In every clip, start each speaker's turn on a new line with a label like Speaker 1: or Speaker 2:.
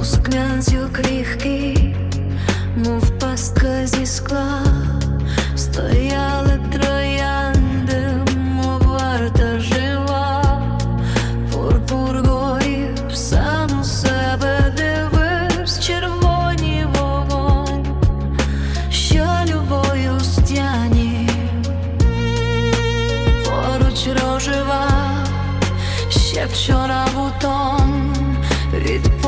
Speaker 1: у скнянцю кріхки, мов пастка зі скла, стояли троянди, мов варта жива, пурпур горів, сам у себе дививсь. Червоні вогонь, що любою стяні, поруч рожива, ще вчора бутон. Від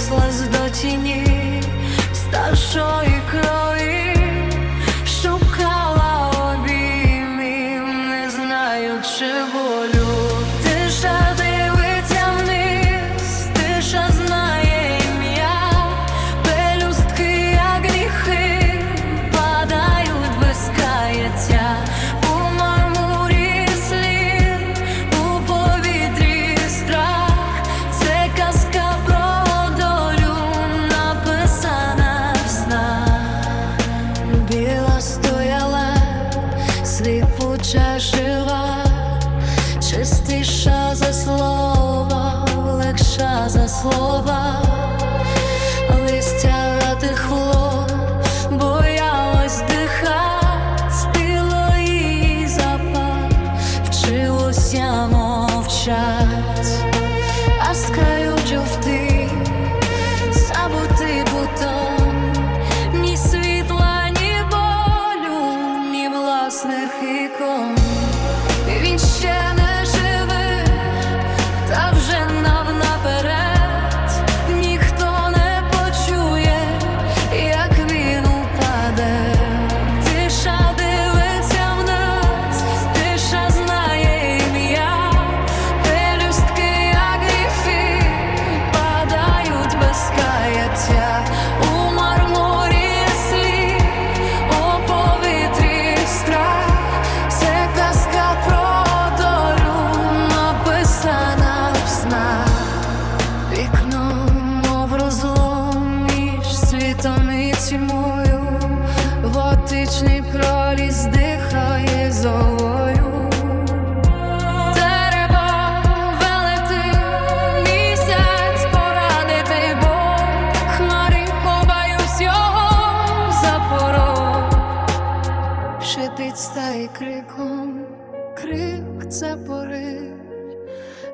Speaker 1: slow душа жива, чистіша за слова, легша за слова, листя затихло, боялась диха, спіло їй запах, вчилося мовчать. Вічний проліз дихає золою Треба велети місяць порадити, бо хмари ховаю всього шипить стає криком, крик це порив,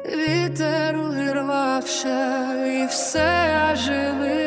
Speaker 1: вітер урвався і все живе.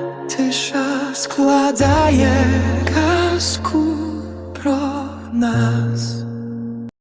Speaker 1: składaje kasku pro nas.